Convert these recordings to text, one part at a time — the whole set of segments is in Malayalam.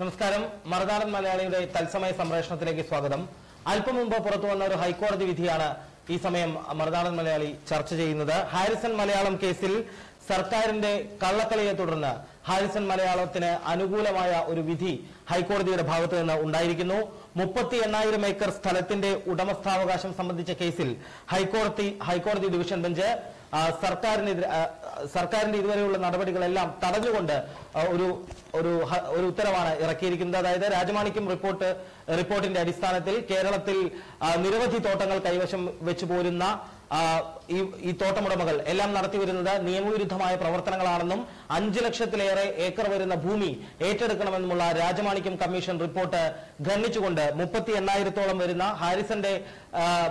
നമസ്കാരം. മറുനാടൻ മലയാളിയുടെ തത്സമയ സംപ്രേഷണത്തിലേക്ക് സ്വാഗതം. അല്പം മുമ്പ് പുറത്തു വന്ന ഒരു ഹൈക്കോടതി വിധിയാണ് ഈ സമയം മറുനാടൻ മലയാളി ചർച്ച ചെയ്യുന്നത്. ഹാരിസൺ മലയാളം കേസിൽ സർക്കാരിന്റെ കള്ളക്കളിയെ തുടർന്ന് ഹാരിസൺ മലയാളത്തിന് അനുകൂലമായ ഒരു വിധി ഹൈക്കോടതിയുടെ ഭാഗത്തു നിന്ന് ഉണ്ടായിരിക്കുന്നു. മുപ്പത്തി എണ്ണായിരം ഏക്കർ സ്ഥലത്തിന്റെ ഉടമസ്ഥാവകാശം സംബന്ധിച്ച കേസിൽ ഹൈക്കോടതി ഹൈക്കോടതി ഡിവിഷൻ ബെഞ്ച് സർക്കാരിനെതിരെ സർക്കാരിന്റെ ഇതുവരെയുള്ള നടപടികളെല്ലാം തടഞ്ഞുകൊണ്ട് ഒരു ഒരു ഒരു ഉത്തരവാണ് ഇറക്കിയിരിക്കുന്നത്. അതായത് രാജമാണിക്യം റിപ്പോർട്ട് റിപ്പോർട്ടിന്റെ അടിസ്ഥാനത്തിൽ കേരളത്തിൽ നിരവധി തോട്ടങ്ങൾ കൈവശം വെച്ചു പോരുന്ന ഈ ഈ തോട്ടമുടമകൾ എല്ലാം നടത്തിവരുന്നത് നിയമവിരുദ്ധമായ പ്രവർത്തനങ്ങളാണെന്നും അഞ്ചു ലക്ഷത്തിലേറെ ഏക്കർ വരുന്ന ഭൂമി ഏറ്റെടുക്കണമെന്നുമുള്ള രാജമാണിക്യം കമ്മീഷൻ റിപ്പോർട്ട് ഖണ്ഡിച്ചുകൊണ്ട് മുപ്പത്തി എണ്ണായിരത്തോളം വരുന്ന ഹാരിസന്റെ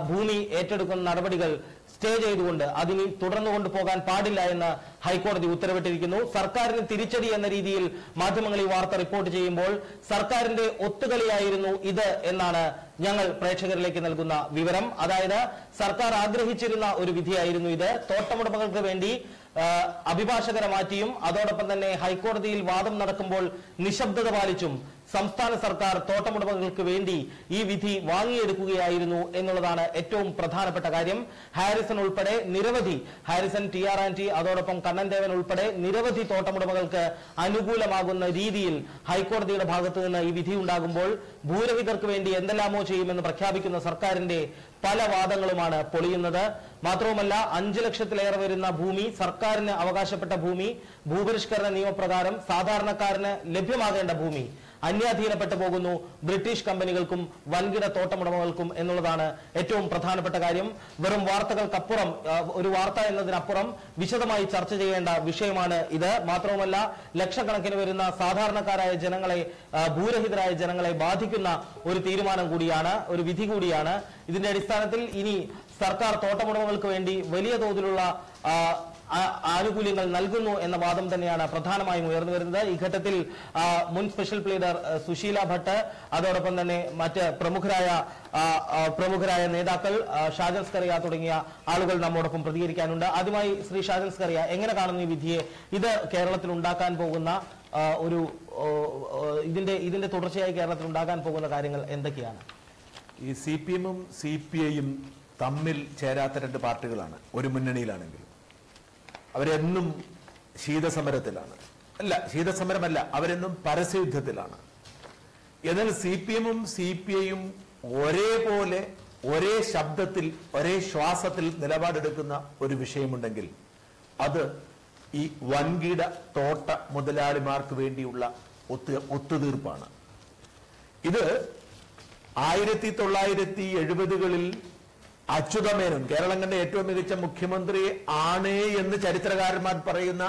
ഭൂമി ഏറ്റെടുക്കുന്ന നടപടികൾ സ്റ്റേ ചെയ്തുകൊണ്ട് അതിനി തുടർന്നു കൊണ്ടുപോകാൻ പാടില്ല എന്ന് ഹൈക്കോടതി ഉത്തരവിട്ടിരിക്കുന്നു. സർക്കാരിന് തിരിച്ചടി എന്ന രീതിയിൽ മാധ്യമങ്ങൾ ഈ വാർത്ത റിപ്പോർട്ട് ചെയ്യുമ്പോൾ സർക്കാരിന്റെ ഒത്തുകളിയായിരുന്നു ഇത് എന്നാണ് ഞങ്ങൾ പ്രേക്ഷകരിലേക്ക് നൽകുന്ന വിവരം. അതായത് സർക്കാർ ആഗ്രഹിച്ചിരുന്ന ഒരു വിധിയായിരുന്നു ഇത്. തോട്ടമുടമകൾക്ക് വേണ്ടി അഭിഭാഷകരെ മാറ്റിയും അതോടൊപ്പം തന്നെ ഹൈക്കോടതിയിൽ വാദം നടക്കുമ്പോൾ നിശബ്ദത പാലിച്ചും സംസ്ഥാന സർക്കാർ തോട്ടമുടമകൾക്ക് വേണ്ടി ഈ വിധി വാങ്ങിയെടുക്കുകയായിരുന്നു എന്നുള്ളതാണ് ഏറ്റവും പ്രധാനപ്പെട്ട കാര്യം. ഹാരിസൺ ഉൾപ്പെടെ നിരവധി Harrison T R and T അതോടൊപ്പം കണ്ണൻദേവൻ ഉൾപ്പെടെ നിരവധി തോട്ടമുടമകൾക്ക് അനുകൂലമാകുന്ന രീതിയിൽ ഹൈക്കോടതിയുടെ ഭാഗത്തു നിന്ന് ഈ വിധി ഉണ്ടാകുമ്പോൾ ഭൂരഹിതർക്ക് വേണ്ടി എന്തെല്ലാമോ ചെയ്യുമെന്ന് പ്രഖ്യാപിക്കുന്ന സർക്കാരിന്റെ പല വാദങ്ങളുമാണ് പൊളിയുന്നത്. മാത്രവുമല്ല അഞ്ചു ലക്ഷത്തിലേറെ വരുന്ന ഭൂമി സർക്കാരിന് അവകാശപ്പെട്ട ഭൂമി ഭൂപരിഷ്കരണ നിയമപ്രകാരം സാധാരണക്കാരന് ലഭ്യമാകേണ്ട ഭൂമി. അന്യാധീനപ്പെട്ടു പോകുന്നു. ബ്രിട്ടീഷ് കമ്പനികൾക്കും വൻകിട തോട്ടമുടമകൾക്കും എന്നുള്ളതാണ് ഏറ്റവും പ്രധാനപ്പെട്ട കാര്യം. വെറും വാർത്തകൾക്കപ്പുറം ഒരു വാർത്ത എന്നതിനപ്പുറം വിശദമായി ചർച്ച ചെയ്യേണ്ട വിഷയമാണ് ഇത്. മാത്രവുമല്ല ലക്ഷക്കണക്കിന് വരുന്ന സാധാരണക്കാരായ ജനങ്ങളെ ഭൂരഹിതരായ ജനങ്ങളെ ബാധിക്കുന്ന ഒരു തീരുമാനം കൂടിയാണ് ഒരു വിധി കൂടിയാണ്. ഇതിന്റെ അടിസ്ഥാനത്തിൽ ഇനി സർക്കാർ തോട്ടമുടമകൾക്ക് വേണ്ടി വലിയ തോതിലുള്ള ആനുകൂല്യങ്ങൾ നൽകുന്നു എന്ന വാദം തന്നെയാണ് പ്രധാനമായും ഉയർന്നു വരുന്നത്. ഈ ഘട്ടത്തിൽ മുൻ സ്പെഷ്യൽ പ്ലീഡർ സുശീല ഭട്ട് അതോടൊപ്പം തന്നെ മറ്റ് പ്രമുഖരായ പ്രമുഖരായ നേതാക്കൾ ഷാജൻ സ്കറിയ തുടങ്ങിയ ആളുകൾ നമ്മോടൊപ്പം പ്രതികരിക്കാനുണ്ട്. ആദ്യമായി ശ്രീ ഷാജൻ സ്കറിയ എങ്ങനെ കാണുന്നു ഈ വിധിയെ? ഇത് കേരളത്തിൽ ഉണ്ടാക്കാൻ പോകുന്ന ഒരു ഇതിന്റെ ഇതിന്റെ തുടർച്ചയായി കേരളത്തിൽ ഉണ്ടാക്കാൻ പോകുന്ന കാര്യങ്ങൾ എന്തൊക്കെയാണ്? ഈ സി പി എമ്മും സി പി ഐയും തമ്മിൽ ചേരാത്ത രണ്ട് പാർട്ടികളാണ്. ഒരു മുന്നണിയിലാണെങ്കിലും. അവരെന്നും ശീതസമരത്തിലാണ്. അല്ല ശീതസമരമല്ല അവരെന്നും പരസ്യയുദ്ധത്തിലാണ്. എന്നാൽ സി പി എമ്മും സി പി ഐയും ഒരേപോലെ ഒരേ ശബ്ദത്തിൽ ഒരേ ശ്വാസത്തിൽ നിലപാടെടുക്കുന്ന ഒരു വിഷയമുണ്ടെങ്കിൽ അത് ഈ വൻകിട തോട്ട മുതലാളിമാർക്ക് വേണ്ടിയുള്ള ഒത്തു ഒത്തുതീർപ്പാണ്. ഇത് ആയിരത്തി തൊള്ളായിരത്തി എഴുപതുകളിൽ അച്യുതമേനോൻ കേരളം കണ്ട ഏറ്റവും മികച്ച മുഖ്യമന്ത്രി ആണ് എന്ന് ചരിത്രകാരന്മാർ പറയുന്ന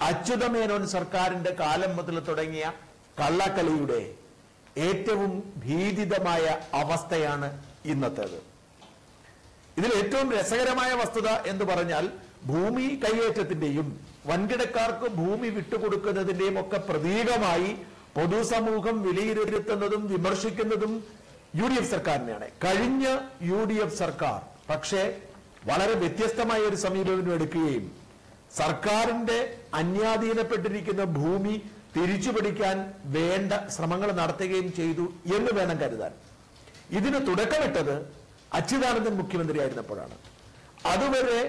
അച്യുതമേനോൻ സർക്കാരിന്റെ കാലം മുതൽ തുടങ്ങിയ കള്ളക്കളിയുടെ ഏറ്റവും ഭീതിതമായ അവസ്ഥയാണ് ഇന്നത്തേത്. ഇതിൽ ഏറ്റവും രസകരമായ വസ്തുത എന്ന് പറഞ്ഞാൽ ഭൂമി കൈയേറ്റത്തിന്റെയും വൻകിടക്കാർക്ക് ഭൂമി വിട്ടുകൊടുക്കുന്നതിന്റെയും ഒക്കെ പ്രതീകമായി പൊതുസമൂഹം വിലയിരുത്തുന്നതും വിമർശിക്കുന്നതും യു ഡി എഫ് സർക്കാരിനെയാണ്. കഴിഞ്ഞ യു ഡി എഫ് സർക്കാർ പക്ഷേ വളരെ വ്യത്യസ്തമായ ഒരു സമീപനം എടുക്കുകയും സർക്കാരിന്റെ അന്യാധീനപ്പെട്ടിരിക്കുന്ന ഭൂമി തിരിച്ചുപിടിക്കാൻ വേണ്ട ശ്രമങ്ങൾ നടത്തുകയും ചെയ്തു എന്ന് വേണം കരുതാൻ. ഇതിന് തുടക്കമിട്ടത് അച്യുതാനന്ദൻ മുഖ്യമന്ത്രിയായിരുന്നപ്പോഴാണ് അതുവരെ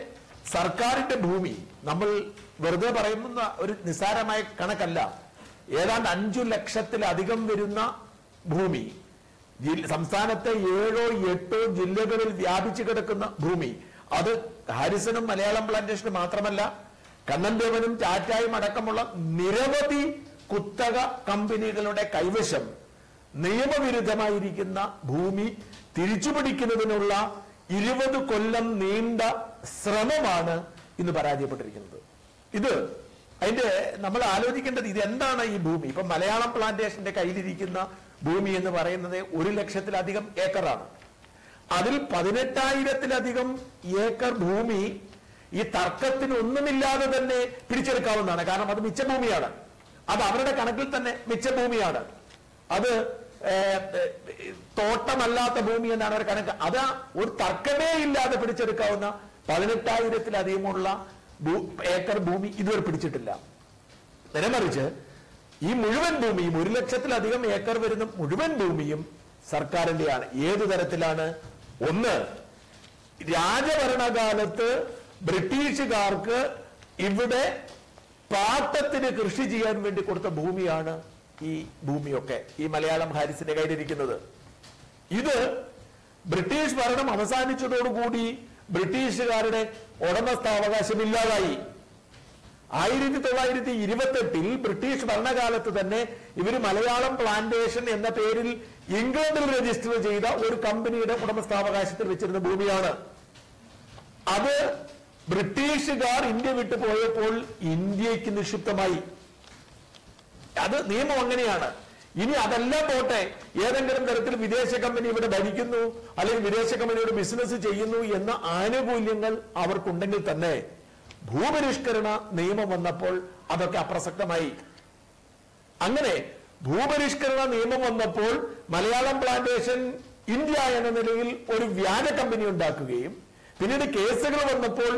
സർക്കാരിന്റെ ഭൂമി നമ്മൾ വെറുതെ പറയുന്ന ഒരു നിസ്സാരമായ കണക്കല്ല. ഏതാണ്ട് അഞ്ചു ലക്ഷത്തിലധികം വരുന്ന ഭൂമി സംസ്ഥാനത്തെ ഏഴോ എട്ടോ ജില്ലകളിൽ വ്യാപിച്ചു കിടക്കുന്ന ഭൂമി. അത് ഹാരിസനും മലയാളം പ്ലാന്റേഷനും മാത്രമല്ല കണ്ണൻദേവനും ടാറ്റായും അടക്കമുള്ള നിരവധി കുത്തക കമ്പനികളുടെ കൈവശം നിയമവിരുദ്ധമായിരിക്കുന്ന ഭൂമി തിരിച്ചുപിടിക്കുന്നതിനുള്ള ഇരുപത് കൊല്ലം നീണ്ട ശ്രമമാണ് ഇന്ന് പരാജയപ്പെട്ടിരിക്കുന്നത്. ഇത് അതിന്റെ നമ്മൾ ആലോചിക്കേണ്ടത് ഇത് എന്താണ് ഈ ഭൂമി? ഇപ്പൊ മലയാളം പ്ലാന്റേഷന്റെ കയ്യിലിരിക്കുന്ന ഭൂമി എന്ന് പറയുന്നത് ഒരു ലക്ഷത്തിലധികം ഏക്കറാണ്. അതിൽ പതിനെട്ടായിരത്തിലധികം ഏക്കർ ഭൂമി ഈ തർക്കത്തിന് ഒന്നുമില്ലാതെ തന്നെ പിടിച്ചെടുക്കാവുന്നതാണ്. കാരണം അത് മിച്ച ഭൂമിയാണ് അത് അവരുടെ കണക്കിൽ തന്നെ മിച്ച ഭൂമിയാണ് അത് തോട്ടമല്ലാത്ത ഭൂമി എന്നാണ് അവരുടെ കണക്ക്. അത് ഒരു തർക്കമേ ഇല്ലാതെ പിടിച്ചെടുക്കാവുന്ന പതിനെട്ടായിരത്തിലധികമുള്ള ഏക്കർ ഭൂമി ഇതുവരെ പിടിച്ചിട്ടില്ല. നേരെ മറിച്ച് ഈ മുഴുവൻ ഭൂമിയും ഒരു ലക്ഷത്തിലധികം ഏക്കർ വരുന്ന മുഴുവൻ ഭൂമിയും സർക്കാരിന്റെയാണ്. ഏത് തരത്തിലാണ്? ഒന്ന് രാജഭരണകാലത്ത് ബ്രിട്ടീഷുകാർക്ക് ഇവിടെ പാട്ടത്തിന് കൃഷി ചെയ്യാൻ വേണ്ടി കൊടുത്ത ഭൂമിയാണ് ഈ ഭൂമിയൊക്കെ ഈ മലയാളം ഹാരിസിന്റെ കയ്യിലിരിക്കുന്നത്. ഇത് ബ്രിട്ടീഷ് ഭരണം അവസാനിച്ചതോടുകൂടി ബ്രിട്ടീഷുകാരുടെ ഉടമസ്ഥാവകാശം ഇല്ലാതായി. ആയിരത്തി തൊള്ളായിരത്തി ഇരുപത്തെട്ടിൽ ബ്രിട്ടീഷ് ഭരണകാലത്ത് തന്നെ ഇവർ മലയാളം പ്ലാന്റേഷൻ എന്ന പേരിൽ ഇംഗ്ലണ്ടിൽ രജിസ്റ്റർ ചെയ്ത ഒരു കമ്പനിയുടെ ഉടമസ്ഥാവകാശത്തിൽ വെച്ചിരുന്ന ഭൂമിയാണ്. അത് ബ്രിട്ടീഷുകാർ ഇന്ത്യ വിട്ടു പോയപ്പോൾ ഇന്ത്യയ്ക്ക് നിക്ഷിപ്തമായി. അത് നിയമം അങ്ങനെയാണ്. ഇനി അതെല്ലാം പോട്ടെ. ഏതെങ്കിലും തരത്തിൽ വിദേശ കമ്പനി ഇവിടെ ഭരിക്കുന്നു അല്ലെങ്കിൽ വിദേശ കമ്പനിയുടെ ബിസിനസ് ചെയ്യുന്നു എന്ന ആനുകൂല്യങ്ങൾ അവർക്കുണ്ടെങ്കിൽ തന്നെ ഭൂപരിഷ്കരണ നിയമം വന്നപ്പോൾ അതൊക്കെ അപ്രസക്തമായി. അങ്ങനെ ഭൂപരിഷ്കരണ നിയമം വന്നപ്പോൾ മലയാളം പ്ലാന്റേഷൻ ഇന്ത്യ എന്ന നിലയിൽ ഒരു വ്യാജ കമ്പനി ഉണ്ടാക്കുകയും പിന്നീട് കേസുകൾ വന്നപ്പോൾ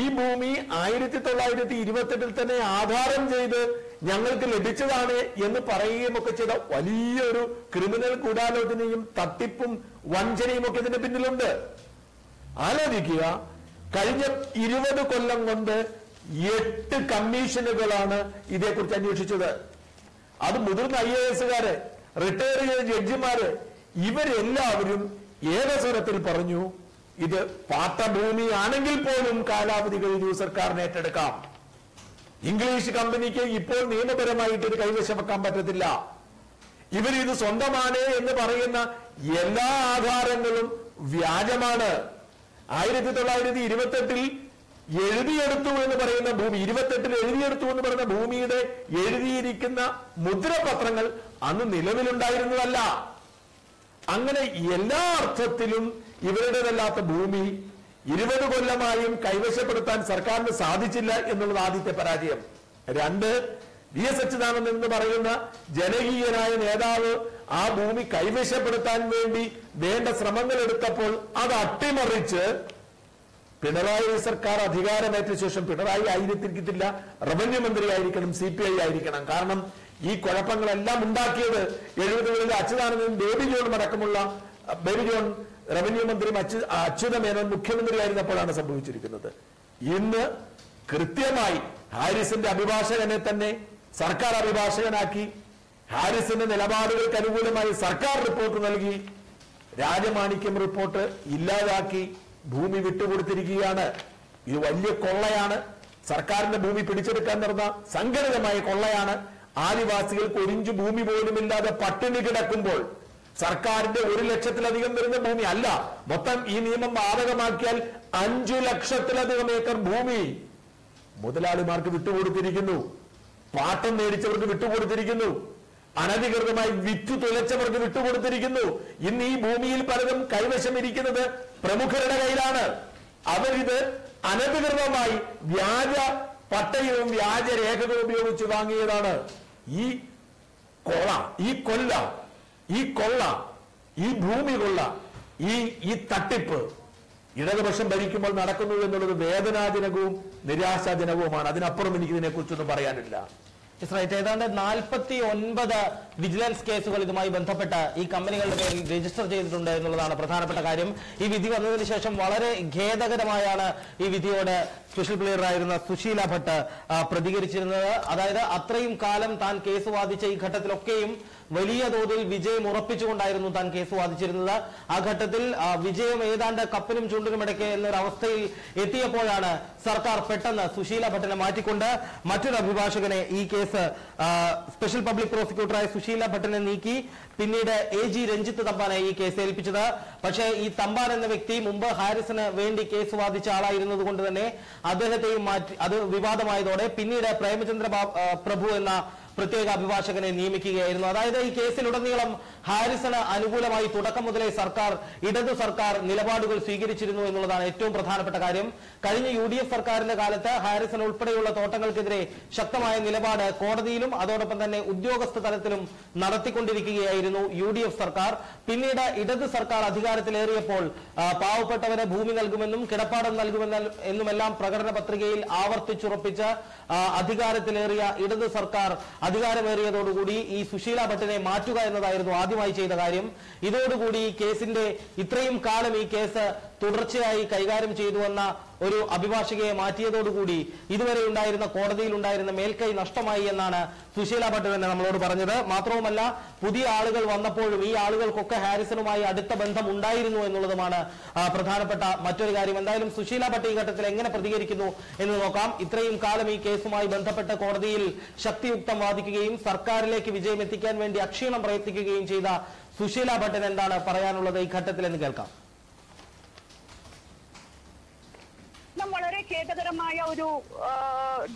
ഈ ഭൂമി ആയിരത്തി തൊള്ളായിരത്തി ഇരുപത്തെട്ടിൽ തന്നെ ആധാരം ചെയ്ത് ഞങ്ങൾക്ക് ലഭിച്ചതാണ് എന്ന് പറയുകയും ഒക്കെ ചെയ്ത വലിയൊരു ക്രിമിനൽ ഗൂഢാലോചനയും തട്ടിപ്പും വഞ്ചനയും ഒക്കെ ഇതിന്റെ പിന്നിലുണ്ട്. ആലോചിക്കുക കഴിഞ്ഞ ഇരുപത് കൊല്ലം കൊണ്ട് എട്ട് കമ്മീഷനുകളാണ് ഇതേക്കുറിച്ച് അന്വേഷിച്ചത്. അത് മുതിർന്ന ഐ എ എസുകാര് റിട്ടയർ ചെയ്ത ജഡ്ജിമാര് ഇവരെല്ലാവരും ഏകസ്വരത്തിൽ പറഞ്ഞു ഇത് പാട്ടഭൂമിയാണെങ്കിൽ പോലും കാലാവധി കഴിഞ്ഞു സർക്കാരിന് ഏറ്റെടുക്കാം. ഇംഗ്ലീഷ് കമ്പനിക്ക് ഇപ്പോൾ നിയമപരമായിട്ട് ഇത് കൈവശമാക്കാൻ പറ്റത്തില്ല. ഇവർ ഇത് സ്വന്തമാണ് എന്ന് പറയുന്ന എല്ലാ ആധാരങ്ങളും വ്യാജമാണ്. ആയിരത്തി തൊള്ളായിരത്തി ഇരുപത്തെട്ടിൽ എഴുതിയെടുത്തു എന്ന് പറയുന്ന ഭൂമി ഇരുപത്തെട്ടിൽ എഴുതിയെടുത്തു എന്ന് പറയുന്ന ഭൂമിയുടെ എഴുതിയിരിക്കുന്ന മുദ്രപത്രങ്ങൾ അന്ന് നിലവിലുണ്ടായിരുന്നതല്ല. അങ്ങനെ എല്ലാ അർത്ഥത്തിലും ഇവരുടേതല്ലാത്ത ഭൂമി ഇരുപത് കൊല്ലമായും കൈവശപ്പെടുത്താൻ സർക്കാരിന് സാധിച്ചില്ല എന്നുള്ളത് ആദ്യത്തെ പരാജയം. രണ്ട് വി എസ് അച്യുതാനന്ദൻ എന്ന് പറയുന്ന ജനകീയനായ നേതാവ് ആ ഭൂമി കൈവശപ്പെടുത്താൻ വേണ്ടി വേണ്ട ശ്രമങ്ങൾ എടുത്തപ്പോൾ അത് അട്ടിമറിച്ച് പിണറായി സർക്കാർ അധികാരമേറ്റ ശേഷം പിണറായി ആയിരിക്കത്തില്ല റവന്യൂ മന്ത്രി ആയിരിക്കണം സി പി ഐ ആയിരിക്കണം. കാരണം ഈ കുഴപ്പങ്ങളെല്ലാം ഉണ്ടാക്കിയത് എഴുപതുകളിൽ അച്യുതാനന്ദനും ബേബി ജോണും അടക്കമുള്ള ബേബി ജോൺ റവന്യൂ മന്ത്രിയും അച്യു അച്യുത മേനോൻ മുഖ്യമന്ത്രി ആയിരുന്നപ്പോഴാണ് സംഭവിച്ചിരിക്കുന്നത്. ഇന്ന് കൃത്യമായി ഹാരിസിന്റെ അഭിഭാഷകനെ തന്നെ സർക്കാർ അഭിഭാഷകനാക്കി ഹാരിസിന്റെ നിലപാടുകൾക്ക് അനുകൂലമായി സർക്കാർ റിപ്പോർട്ട് നൽകി. രാജമാണിക്യം റിപ്പോർട്ട് ഇല്ലാതാക്കി ഭൂമി വിട്ടുകൊടുത്തിരിക്കുകയാണ്. ഇത് വലിയ കൊള്ളയാണ്. സർക്കാരിന്റെ ഭൂമി പിടിച്ചെടുക്കാൻ നടന്ന സംഘടിതമായ കൊള്ളയാണ്. ആദിവാസികൾക്ക് ഒരിഞ്ച് ഭൂമി പോലുമില്ലാതെ പട്ടിണി കിടക്കുമ്പോൾ സർക്കാരിന്റെ ഒരു ലക്ഷത്തിലധികം വരുന്ന ഭൂമി അല്ല. മൊത്തം ഈ നിയമം ബാധകമാക്കിയാൽ അഞ്ചു ലക്ഷത്തിലധികം ഏക്കർ ഭൂമി മുതലാളിമാർക്ക് വിട്ടുകൊടുത്തിരിക്കുന്നു. പാട്ടം മേടിച്ചവർക്ക് വിട്ടുകൊടുത്തിരിക്കുന്നു. അനധികൃതമായി വിറ്റു തുലച്ചവർക്ക് വിട്ടുകൊടുത്തിരിക്കുന്നു. ഇന്ന് ഈ ഭൂമിയിൽ പലതും കൈവശം ഇരിക്കുന്നത് പ്രമുഖരുടെ കയ്യിലാണ്. അവരിത് അനധികൃതമായി വ്യാജ പട്ടയവും വ്യാജ രേഖകളും ഉപയോഗിച്ച് വാങ്ങിയതാണ്. ഈ കൊള്ള ഈ കൊല്ല ഈ കൊള്ള ഈ ഭൂമി കൊള്ള ഈ ഈ തട്ടിപ്പ് ഇടതുപക്ഷം ഭരിക്കുമ്പോൾ നടക്കുന്നു എന്നുള്ളത് വേദനാജനകവും നിരാശാജനകവുമാണ്. അതിനപ്പുറം എനിക്ക് ഇതിനെക്കുറിച്ചൊന്നും പറയാനില്ല. Right. ഏതാണ്ട് നാൽപ്പത്തി ഒൻപത് വിജിലൻസ് കേസുകൾ ഇതുമായി ബന്ധപ്പെട്ട് ഈ കമ്പനികളുടെ പേരിൽ രജിസ്റ്റർ ചെയ്തിട്ടുണ്ട് എന്നുള്ളതാണ് പ്രധാനപ്പെട്ട കാര്യം ഈ വിധി വന്നതിന് ശേഷം വളരെ ഖേദകരമായാണ് ഈ വിധിയോട് സ്പെഷ്യൽ പ്ലെയർ ആയിരുന്ന സുശീല ഭട്ട് പ്രതികരിച്ചിരുന്നത് അതായത് അത്രയും കാലം താൻ കേസ് വാദിച്ച ഈ ഘട്ടത്തിലൊക്കെയും വലിയ തോതിൽ വിജയം ഉറപ്പിച്ചുകൊണ്ടായിരുന്നു താൻ കേസ് വാദിച്ചിരുന്നത്. ആ ഘട്ടത്തിൽ വിജയം ഏതാണ്ട് കപ്പിനും ചുണ്ടിനും ഇടയ്ക്ക് എന്നൊരു അവസ്ഥയിൽ എത്തിയപ്പോഴാണ് സർക്കാർ പെട്ടെന്ന് സുശീല ഭട്ടിനെ മാറ്റിക്കൊണ്ട് മറ്റൊരു അഭിഭാഷകനെ ഈ കേസ് സ്പെഷ്യൽ പബ്ലിക് പ്രോസിക്യൂട്ടറായ സുശീല ഭട്ടിനെ നീക്കി പിന്നീട് എ ജി രഞ്ജിത്ത് തമ്പാനെ ഈ കേസ് ഏൽപ്പിച്ചത്. പക്ഷേ ഈ തമ്പാൻ എന്ന വ്യക്തി മുമ്പ് ഹാരിസിന് വേണ്ടി കേസ് വാദിച്ച ആളായിരുന്നത് കൊണ്ട് തന്നെ അദ്ദേഹത്തെയും മാറ്റി അത് വിവാദമായതോടെ പിന്നീട് പ്രേമചന്ദ്ര പ്രഭു എന്ന പ്രത്യേക അഭിഭാഷകനെ നിയമിക്കുകയായിരുന്നു. അതായത് ഈ കേസിലുടനീളം ഹാരിസണ് അനുകൂലമായി തുടക്കം മുതലേ സർക്കാർ ഇടതു സർക്കാർ നിലപാടുകൾ സ്വീകരിച്ചിരുന്നു എന്നുള്ളതാണ് ഏറ്റവും പ്രധാനപ്പെട്ട കാര്യം. കഴിഞ്ഞ യു ഡി എഫ് സർക്കാരിന്റെ കാലത്ത് ഹാരിസൺ ഉൾപ്പെടെയുള്ള തോട്ടങ്ങൾക്കെതിരെ ശക്തമായ നിലപാട് കോടതിയിലും അതോടൊപ്പം തന്നെ ഉദ്യോഗസ്ഥ തലത്തിലും നടത്തിക്കൊണ്ടിരിക്കുകയായിരുന്നു യു ഡി എഫ് സർക്കാർ. പിന്നീട് ഇടതു സർക്കാർ അധികാരത്തിലേറിയപ്പോൾ പാവപ്പെട്ടവരെ ഭൂമി നൽകുമെന്നും കിടപ്പാടം നൽകുമെന്ന എന്നുമെല്ലാം പ്രകടന പത്രികയിൽ ആവർത്തിച്ചുറപ്പിച്ച് അധികാരത്തിലേറിയ ഇടതു സർക്കാർ അധികാരമേറിയതോടുകൂടി ഈ സുശീല ഭട്ടിനെ മാറ്റുക എന്നതായിരുന്നു ആദ്യമായി ചെയ്ത കാര്യം. ഇതോടുകൂടി കേസിന്റെ ഇത്രയും കാലം ഈ കേസ് തുടർച്ചയായി കൈകാര്യം ചെയ്തു വന്ന ഒരു അഭിഭാഷകയെ മാറ്റിയതോടുകൂടി ഇതുവരെ ഉണ്ടായിരുന്ന കോടതിയിൽ ഉണ്ടായിരുന്ന മേൽക്കൈ നഷ്ടമായി എന്നാണ് സുശീല ഭട്ട് തന്നെ നമ്മളോട് പറഞ്ഞത്. മാത്രവുമല്ല പുതിയ ആളുകൾ വന്നപ്പോഴും ഈ ആളുകൾക്കൊക്കെ ഹാരിസണുമായി അടുത്ത ബന്ധം ഉണ്ടായിരുന്നു എന്നുള്ളതുമാണ് പ്രധാനപ്പെട്ട മറ്റൊരു കാര്യം. എന്തായാലും സുശീല ഭട്ട് ഈ ഘട്ടത്തിൽ എങ്ങനെ പ്രതികരിക്കുന്നു എന്ന് നോക്കാം. ഇത്രയും കാലം ഈ കേസുമായി ബന്ധപ്പെട്ട കോടതിയിൽ ശക്തിയുക്തം വാദിക്കുകയും സർക്കാരിലേക്ക് വിജയം വേണ്ടി അക്ഷീണം പ്രയത്നിക്കുകയും ചെയ്ത സുശീല ഭട്ടിന് എന്താണ് പറയാനുള്ളത്? ഈ ഘട്ടത്തിൽ എന്ന് കേൾക്കാം ഇന്നും വളരെ ഖേദകരമായ ഒരു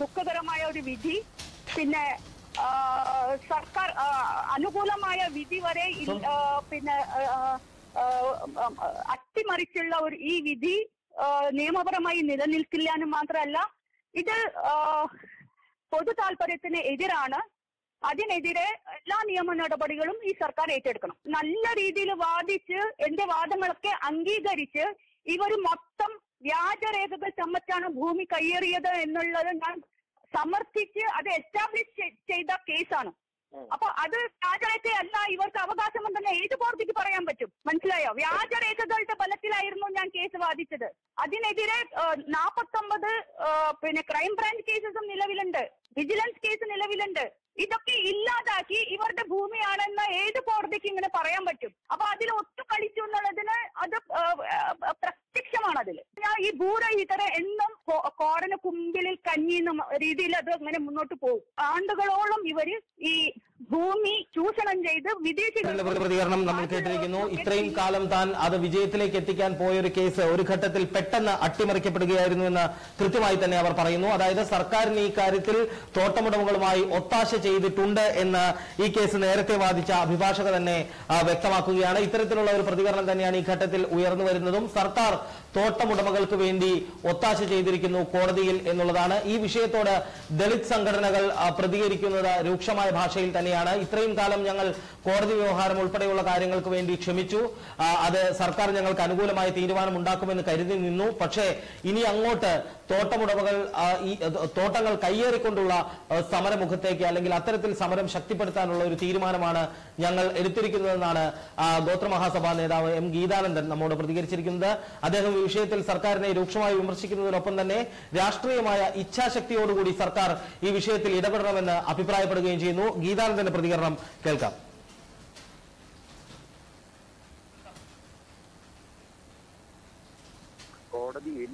ദുഃഖകരമായ ഒരു വിധി. പിന്നെ സർക്കാർ അനുകൂലമായ വിധി വരെ പിന്നെ അട്ടിമറിച്ചുള്ള ഒരു ഈ വിധി നിയമപരമായി നിലനിൽക്കില്ല എന്ന് മാത്രമല്ല ഇത് പൊതു താല്പര്യത്തിന് എതിരാണ്. അതിനെതിരെ എല്ലാ നിയമ നടപടികളും ഈ സർക്കാർ ഏറ്റെടുക്കണം. നല്ല രീതിയിൽ വാദിച്ച് എന്റെ വാദങ്ങളൊക്കെ അംഗീകരിച്ച് ഇവർ മൊത്തം വ്യാജരേഖകൾ ചമ്മച്ചാണ് ഭൂമി കയ്യേറിയത് എന്നുള്ളത് ഞാൻ സമർത്ഥിച്ച് അത് എസ്റ്റാബ്ലിഷ് ചെയ്ത കേസാണ്. അപ്പൊ അത് വ്യാജരേഖ അല്ല ഇവർക്ക് അവകാശമുണ്ടെന്ന് ഏത് കോടതിക്ക് പറയാൻ പറ്റും. മനസ്സിലായോ? വ്യാജരേഖകളുടെ ബലത്തിലായിരുന്നു ഞാൻ കേസ് വാദിച്ചത്. അതിനെതിരെ നാപ്പത്തൊമ്പത് പിന്നെ ക്രൈംബ്രാഞ്ച് കേസസും നിലവിലുണ്ട്. വിജിലൻസ് കേസ് നിലവിലുണ്ട്. ഇതൊക്കെ ഇല്ലാതാക്കി ഇവരുടെ ഭൂമിയാണെന്ന് ഏത് കോടതിക്ക് ഇങ്ങനെ പറയാൻ പറ്റും? അപ്പൊ അതിൽ ഒത്തു കളിച്ചു എന്നുള്ളതിന് അത് അതിൽ ഭൂര ഇതര എന്നും കോടന കുമ്പിളിൽ കഞ്ഞി എന്ന രീതിയിൽ അത് അങ്ങനെ മുന്നോട്ട് പോകും. ആണ്ടുകളോളം ഇവർ ഈ ഭൂമി ചൂഷണം ചെയ്ത് വിദേശികൾ പ്രതികരണം നമ്മൾ കേട്ടിരിക്കുന്നു. ഇത്രയും കാലം താൻ അത് വിജയത്തിലേക്ക് എത്തിക്കാൻ പോയ ഒരു കേസ് ഒരു ഘട്ടത്തിൽ പെട്ടെന്ന് അട്ടിമറിക്കപ്പെടുകയായിരുന്നു എന്ന് കൃത്യമായി തന്നെ അവർ പറയുന്നു. അതായത് സർക്കാരിന് ഈ കാര്യത്തിൽ തോട്ടമുടമകളുമായി ഒത്താശ ചെയ്തിട്ടുണ്ട് എന്ന് ഈ കേസ് നേരത്തെ വാദിച്ച അഭിഭാഷക തന്നെ വ്യക്തമാക്കുകയാണ്. ഇത്തരത്തിലുള്ള ഒരു പ്രതികരണം തന്നെയാണ് ഈ ഘട്ടത്തിൽ ഉയർന്നു വരുന്നതും. സർക്കാർ തോട്ടമുടമകൾക്ക് വേണ്ടി ഒത്താശ ചെയ്തിരിക്കുന്നു കോടതിയിൽ എന്നുള്ളതാണ്. ഈ വിഷയത്തോട് ദളിത് സംഘടനകൾ പ്രതികരിക്കുന്നത് രൂക്ഷമായ ഭാഷയിൽ തന്നെയാണ്. ഇത്രയും കാലം ഞങ്ങൾ കോടതി വ്യവഹാരം ഉൾപ്പെടെയുള്ള കാര്യങ്ങൾക്ക് വേണ്ടി ക്ഷമിച്ചു. അത് സർക്കാർ ഞങ്ങൾക്ക് അനുകൂലമായ തീരുമാനം ഉണ്ടാക്കുമെന്ന് കരുതി നിന്നു. പക്ഷേ ഇനി അങ്ങോട്ട് തോട്ടമുടമകൾ ഈ തോട്ടങ്ങൾ കയ്യേറിക്കൊണ്ടുള്ള സമരമുഖത്തേക്ക് അല്ലെങ്കിൽ അത്തരത്തിൽ സമരം ശക്തിപ്പെടുത്താനുള്ള ഒരു തീരുമാനമാണ് ഞങ്ങൾ എടുത്തിരിക്കുന്നതെന്നാണ് ഗോത്രമഹാസഭാ നേതാവ് എം ഗീതാനന്ദൻ നമ്മോട് പ്രതികരിച്ചിരിക്കുന്നത്. അദ്ദേഹം ഈ വിഷയത്തിൽ സർക്കാരിനെ രൂക്ഷമായി വിമർശിക്കുന്നതിനൊപ്പം തന്നെ രാഷ്ട്രീയമായ ഇച്ഛാശക്തിയോടുകൂടി സർക്കാർ ഈ വിഷയത്തിൽ ഇടപെടണമെന്ന് അഭിപ്രായപ്പെടുകയും ചെയ്യുന്നു. ഗീതാനന്ദന്റെ പ്രതികരണം കേൾക്കാം കോടതിയിൽ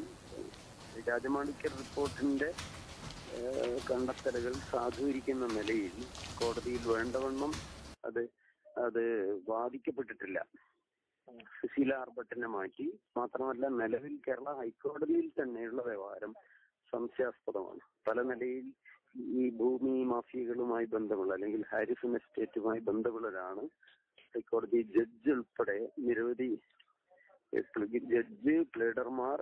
രാജമാണിക്യർ റിപ്പോർട്ടിന്റെ കണ്ടെത്തലുകൾ സാധൂകരിക്കുന്ന നിലയിൽ കോടതിയിൽ വേണ്ടവണ്ണം അത് അത് വാദിക്കപ്പെട്ടിട്ടില്ല. സുശീല ആർഭട്ടിനെ മാറ്റി മാത്രമല്ല നിലവിൽ കേരള ഹൈക്കോടതിയിൽ തന്നെയുള്ള വ്യവഹാരം സംശയാസ്പദമാണ്. പല നിലയിൽ ഈ ഭൂമി മാഫിയകളുമായി ബന്ധമുള്ള അല്ലെങ്കിൽ ഹാരിസൺ എസ്റ്റേറ്റുമായി ബന്ധമുള്ളവരാണ് ഹൈക്കോടതി ജഡ്ജ് ഉൾപ്പെടെ നിരവധി ജഡ്ജ് പ്ലേഡർമാർ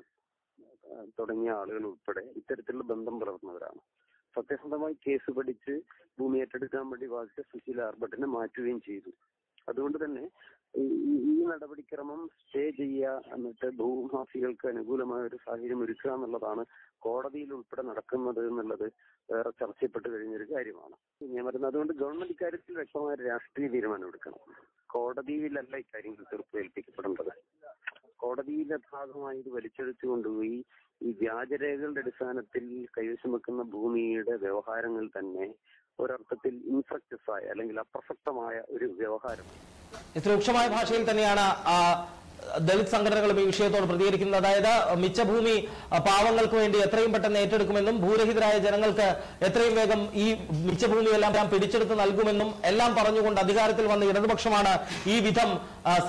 തുടങ്ങിയ ആളുകൾ ഉൾപ്പെടെ ഇത്തരത്തിലുള്ള ബന്ധം പുലർത്തുന്നവരാണ്. സത്യസന്ധമായി കേസ് പഠിച്ച് ഭൂമി ഏറ്റെടുക്കാൻ വേണ്ടി വാദിച്ച സുശീൽ ആർഭട്ടിനെ മാറ്റുകയും ചെയ്തു. അതുകൊണ്ട് തന്നെ ഈ- നടപടിക്രമം സ്റ്റേ ചെയ്യുക എന്നിട്ട് ഭൂമാഫികൾക്ക് അനുകൂലമായ ഒരു സാഹചര്യം ഒരുക്കുക എന്നുള്ളതാണ് കോടതിയിൽ ഉൾപ്പെടെ നടക്കുന്നത് എന്നുള്ളത് വേറെ ചർച്ചയപ്പെട്ട് കഴിഞ്ഞൊരു കാര്യമാണ്. ഞാൻ പറയുന്നത് അതുകൊണ്ട് ഗവൺമെന്റ് ഇക്കാര്യത്തിൽ വ്യക്തമായ രാഷ്ട്രീയ തീരുമാനം എടുക്കണം. കോടതിയിലല്ല ഇക്കാര്യങ്ങൾ തീർപ്പേൽപ്പിക്കപ്പെടേണ്ടത് കോടതിയിലെ ഭാഗമായി ഇത് വലിച്ചെടുത്തു കൊണ്ടുപോയി ഈ വ്യാജരേഖകളുടെ അടിസ്ഥാനത്തിൽ കൈവശം വെക്കുന്ന ഭൂമിയുടെ വ്യവഹാരങ്ങൾ തന്നെ ഒരർത്ഥത്തിൽ ഇൻഫ്രക്റ്റസ് ആയ അല്ലെങ്കിൽ അപ്രസക്തമായ ഒരു വ്യവഹാരം ഇത്ര രൂക്ഷമായ ഭാഷയിൽ തന്നെയാണ് ദളിത് സംഘടനകളും ഈ വിഷയത്തോട് പ്രതികരിക്കുന്നത്. അതായത് മിച്ചഭൂമി പാവങ്ങൾക്ക് വേണ്ടി എത്രയും പെട്ടെന്ന് ഏറ്റെടുക്കുമെന്നും ഭൂരഹിതരായ ജനങ്ങൾക്ക് എത്രയും വേഗം ഈ മിച്ചഭൂമിയെല്ലാം പിടിച്ചെടുത്ത് നൽകുമെന്നും എല്ലാം പറഞ്ഞുകൊണ്ട് അധികാരത്തിൽ വന്ന ഇടതുപക്ഷമാണ് ഈ വിധം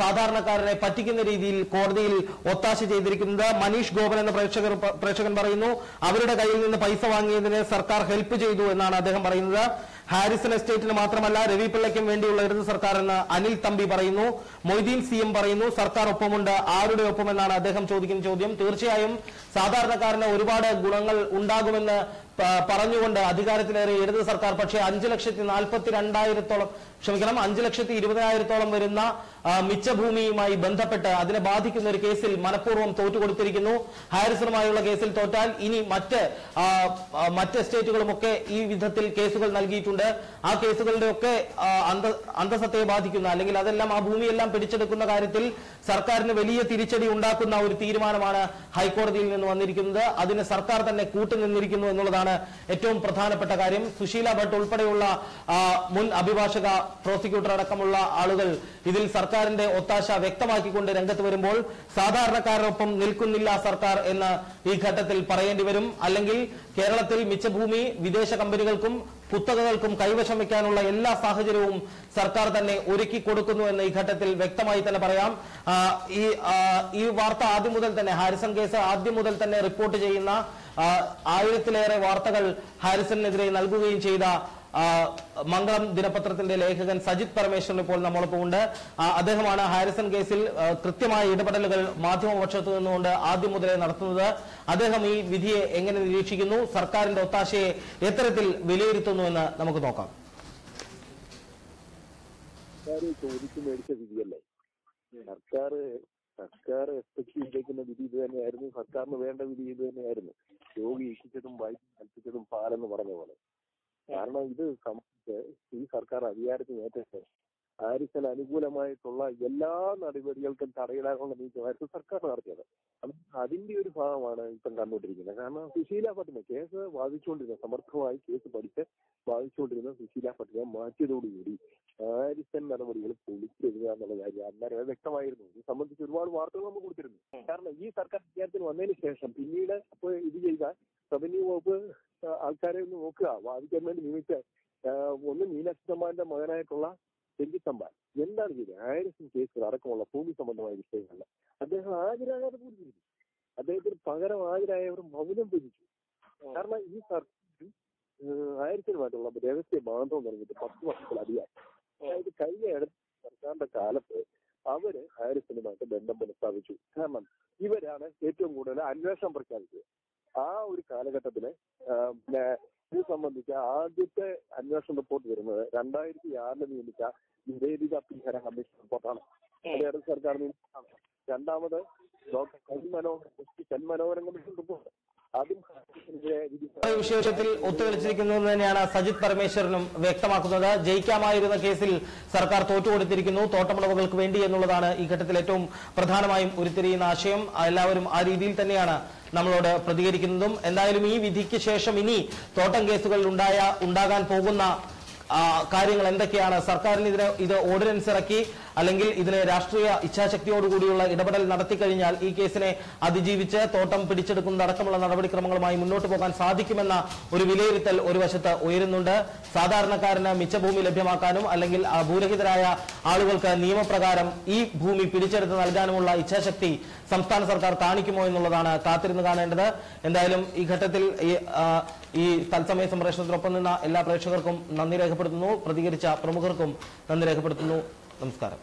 സാധാരണക്കാരനെ പറ്റിക്കുന്ന രീതിയിൽ കോടതിയിൽ ഒത്താശ ചെയ്തിരിക്കുന്നത്. മനീഷ് ഗോപൻ എന്ന പ്രേക്ഷകർ പ്രേക്ഷകൻ പറയുന്നു അവരുടെ കയ്യിൽ നിന്ന് പൈസ വാങ്ങിയതിന് സർക്കാർ ഹെൽപ്പ് ചെയ്തു എന്നാണ് അദ്ദേഹം പറയുന്നത്. ഹാരിസൺ എസ്റ്റേറ്റിന് മാത്രമല്ല രവി പിള്ളയ്ക്കും വേണ്ടിയുള്ള ഇടത് സർക്കാർ എന്ന് അനിൽ തമ്പി പറയുന്നു. മൊയ്തീൻ സി എം പറയുന്നു. സർക്കാർ ഒപ്പമുണ്ട് ആരുടെ ഒപ്പം എന്നാണ് അദ്ദേഹം ചോദിക്കുന്ന ചോദ്യം. തീർച്ചയായും സാധാരണക്കാരന് ഒരുപാട് ഗുണങ്ങൾ ഉണ്ടാകുമെന്ന് പറഞ്ഞുകൊണ്ട് അധികാരത്തിലേറെ ഇടത് സർക്കാർ. പക്ഷേ അഞ്ച് ലക്ഷത്തി നാൽപ്പത്തി രണ്ടായിരത്തോളം ക്ഷമിക്കണം അഞ്ചു ലക്ഷത്തി ഇരുപതിനായിരത്തോളം വരുന്ന മിച്ചഭൂമിയുമായി ബന്ധപ്പെട്ട് അതിനെ ബാധിക്കുന്ന ഒരു കേസിൽ മനഃപൂർവം തോറ്റുകൊടുത്തിരിക്കുന്നു. ഹാരിസണുമായുള്ള കേസിൽ തോറ്റാൽ ഇനി മറ്റ് മറ്റ് സ്റ്റേറ്റുകളുമൊക്കെ ഈ വിധത്തിൽ കേസുകൾ നൽകിയിട്ടുണ്ട്. ആ കേസുകളുടെ ഒക്കെ അന്ത- അന്തസത്തയെ ബാധിക്കുന്ന അല്ലെങ്കിൽ അതെല്ലാം ആ ഭൂമിയെല്ലാം പിടിച്ചെടുക്കുന്ന കാര്യത്തിൽ സർക്കാരിന് വലിയ തിരിച്ചടി ഉണ്ടാക്കുന്ന ഒരു തീരുമാനമാണ് ഹൈക്കോടതിയിൽ നിന്ന് വന്നിരിക്കുന്നത്. അതിന് സർക്കാർ തന്നെ കൂട്ടുനിന്നിരിക്കുന്നു എന്നുള്ളതാണ് ഏറ്റവും പ്രധാനപ്പെട്ട കാര്യം. സുശീല ഭട്ട് ഉൾപ്പെടെയുള്ള മുൻ അഭിഭാഷക പ്രോസിക്യൂട്ടർ അടക്കമുള്ള ആളുകൾ ഇതിൽ സർക്കാരിന്റെ ഒത്താശ വ്യക്തമാക്കിക്കൊണ്ട് രംഗത്ത് വരുമ്പോൾ സാധാരണക്കാരോടൊപ്പം നിൽക്കുന്നില്ല സർക്കാർ എന്ന് ഈ ഘട്ടത്തിൽ പറയേണ്ടി വരും. അല്ലെങ്കിൽ കേരളത്തിൽ മിച്ചഭൂമി വിദേശ കമ്പനികൾക്കും കുത്തകകൾക്കും കൈവശം വയ്ക്കാനുള്ള എല്ലാ സാഹചര്യവും സർക്കാർ തന്നെ ഒരുക്കി കൊടുക്കുന്നു എന്ന് ഈ ഘട്ടത്തിൽ വ്യക്തമായി തന്നെ പറയാം. ഈ ഈ വാർത്ത ആദ്യം മുതൽ തന്നെ ഹാരിസൺ കേസ് ആദ്യം മുതൽ തന്നെ റിപ്പോർട്ട് ചെയ്യുന്ന ആയിരത്തിലേറെ വാർത്തകൾ ഹാരിസണിനെതിരെ നൽകുകയും ചെയ്ത മംഗളം ദിനപത്രത്തിന്റെ ലേഖകൻ സജിത് പരമേശ്വരൻ ഇപ്പോൾ നമ്മളൊപ്പം ഉണ്ട്. അദ്ദേഹമാണ് ഹാരിസൺ കേസിൽ കൃത്യമായ ഇടപെടലുകൾ മാധ്യമപക്ഷത്തു നിന്നുകൊണ്ട് ആദ്യം മുതലേ നടത്തുന്നത്. അദ്ദേഹം ഈ വിധിയെ എങ്ങനെ നിരീക്ഷിക്കുന്നു? സർക്കാരിന്റെ ഒത്താശയെ എത്തരത്തിൽ വിലയിരുത്തുന്നു എന്ന് നമുക്ക് നോക്കാം. ചോദിച്ചു വിധിയല്ലേ? സർക്കാർ സർക്കാർ എക്സ്പെക്ട് ചെയ്തേക്കുന്ന വിധി ഇത് തന്നെയായിരുന്നു. സർക്കാരിന് വേണ്ട വിധി ഇത് തന്നെയായിരുന്നു. രോഗി ഇഷ്ടിച്ചതും വായിച്ചു കൽപ്പിച്ചതും പാലെന്ന് പറഞ്ഞ പോലെ. കാരണം ഇത് സംബന്ധിച്ച് ഈ സർക്കാർ അധികാരത്തിൽ ഏറ്റെടുത്ത് ഹാരിസന് അനുകൂലമായിട്ടുള്ള എല്ലാ നടപടികൾക്കും തടയിടാനുള്ള നീക്കമായിരുന്നു സർക്കാർ നടത്തിയത്. അത് അതിന്റെ ഒരു ഭാഗമാണ് ഇപ്പം കണ്ടുകൊണ്ടിരിക്കുന്നത്. കാരണം സുശീല പട്ടിനെ കേസ് വാദിച്ചുകൊണ്ടിരുന്ന സമർത്ഥമായി കേസ് പഠിച്ച് വാദിച്ചുകൊണ്ടിരുന്ന സുശീല പട്ടിനെ മാറ്റിയതോടുകൂടി ആരിസൻ നടപടികൾ പൊളിച്ചെഴുതുക എന്നുള്ള കാര്യം അന്നേരം വ്യക്തമായിരുന്നു. ഇത് സംബന്ധിച്ച് ഒരുപാട് വാർത്തകൾ നമ്മൾ കൊടുത്തിരുന്നു. കാരണം ഈ സർക്കാർ അധികാരത്തിൽ വന്നതിന് ശേഷം പിന്നീട് അപ്പോൾ ഇത് ചെയ്ത റവന്യൂ വകുപ്പ് ആൾക്കാരെ ഒന്ന് നോക്കുക. വാദിക്കാൻ വേണ്ടി നിയമിച്ച ഒന്ന് മീനാക്ഷി തമ്പാന്റെ മകനായിട്ടുള്ള രഞ്ജിത് തമ്പാൻ എന്താണ് ചെയ്തത് ഹാരിസൺ കേസുകൾ അടക്കമുള്ള ഭൂമി സംബന്ധമായ വിഷയങ്ങളിൽ അദ്ദേഹം ഹാജരാകാതെ കൂടി അദ്ദേഹത്തിന് പകരം ഹാജരായവർ മൗനം ഭജിച്ചു കാരണം ഈ സർക്കാർ ആയിരത്തിനുമായിട്ടുള്ള രഹസ്യ ബാന്ധവം തുടങ്ങിയിട്ട് പത്ത് വർഷത്തിലധികം. അതായത് കഴിഞ്ഞ ഇടത് സർക്കാരിന്റെ കാലത്ത് അവർ ഹാരിസനുമായിട്ട് ബന്ധം പുനഃസ്ഥാപിച്ചു. കാരണം ഇവരാണ് ഏറ്റവും കൂടുതൽ അന്വേഷണം പ്രഖ്യാപിച്ചത്. ആ ഒരു കാലഘട്ടത്തിൽ പിന്നെ ഇത് സംബന്ധിച്ച ആദ്യത്തെ അന്വേഷണ റിപ്പോർട്ട് വരുന്നത് രണ്ടായിരത്തി ആറിൽ നിയമിച്ച നിവേദിക അപ്പീഹര ഹര കമ്മീഷൻ റിപ്പോർട്ടാണ്. കേരള സർക്കാർ രണ്ടാമത് ഡോക്ടർ കൻ മനോഹരൻ കൻ കമ്മീഷൻ റിപ്പോർട്ട്. വിഷയത്തിൽ ഒത്തുകളിച്ചിരിക്കുന്നത് തന്നെയാണ് സജിത് പരമേശ്വരനും വ്യക്തമാക്കുന്നത്. ജയിക്കാമായിരുന്ന കേസിൽ സർക്കാർ തോറ്റുകൊടുത്തിരിക്കുന്നു. തോട്ടമുളവുകൾക്ക് വേണ്ടി എന്നുള്ളതാണ് ഈ ഘട്ടത്തിൽ ഏറ്റവും പ്രധാനമായും ഉരുത്തിരിയുന്ന ആശയം. എല്ലാവരും ആ രീതിയിൽ തന്നെയാണ് നമ്മളോട് പ്രതികരിക്കുന്നതും എന്തായാലും ഈ വിധിക്ക് ശേഷം ഇനി തോട്ടം കേസുകളിൽ ഉണ്ടായ ഉണ്ടാകാൻ പോകുന്ന കാര്യങ്ങൾ എന്തൊക്കെയാണ്? സർക്കാരിന് ഇതിന് ഇത് ഓർഡിനൻസ് ഇറക്കി. അല്ലെങ്കിൽ ഇതിന് രാഷ്ട്രീയ ഇച്ഛാശക്തിയോടുകൂടിയുള്ള ഇടപെടൽ നടത്തിക്കഴിഞ്ഞാൽ ഈ കേസിനെ അതിജീവിച്ച് തോട്ടം പിടിച്ചെടുക്കുന്നതടക്കമുള്ള നടപടിക്രമങ്ങളുമായി മുന്നോട്ട് പോകാൻ സാധിക്കുമെന്ന ഒരു വിലയിരുത്തൽ ഒരു വശത്ത് ഉയരുന്നുണ്ട്. സാധാരണക്കാരന് മിച്ചഭൂമി ലഭ്യമാക്കാനും അല്ലെങ്കിൽ ഭൂരഹിതരായ ആളുകൾക്ക് നിയമപ്രകാരം ഈ ഭൂമി പിടിച്ചെടുത്ത് നൽകാനുമുള്ള ഇച്ഛാശക്തി സംസ്ഥാന സർക്കാർ കാണിക്കുമോ എന്നുള്ളതാണ് കാത്തിരുന്ന് കാണേണ്ടത്. എന്തായാലും ഈ ഘട്ടത്തിൽ ഈ തത്സമയ സംപ്രേഷണത്തിനൊപ്പം നിന്ന എല്ലാ പ്രേക്ഷകർക്കും നന്ദി രേഖപ്പെടുത്തുന്നു. പ്രതികരിച്ച പ്രമുഖർക്കും നന്ദി രേഖപ്പെടുത്തുന്നു. നമസ്കാരം.